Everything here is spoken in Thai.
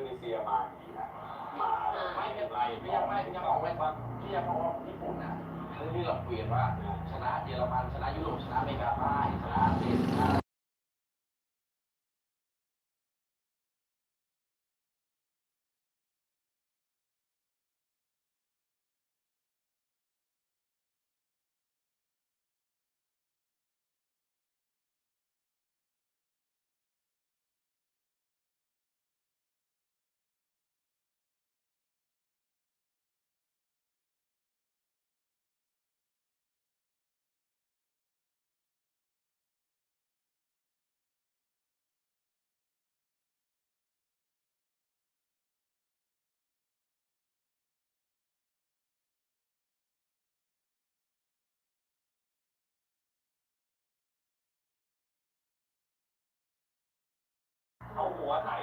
โดนีเซียมาดีนะมาไม่เป็นไรไม่ยังไม่ยังบองไว้ว่าที่ยังบอกว่าญี่ปุ่นนะเรื่องนี้เราเปลี่ยนว่าชนะเยอรมันชนะยุโรปชนะอเมริกา one.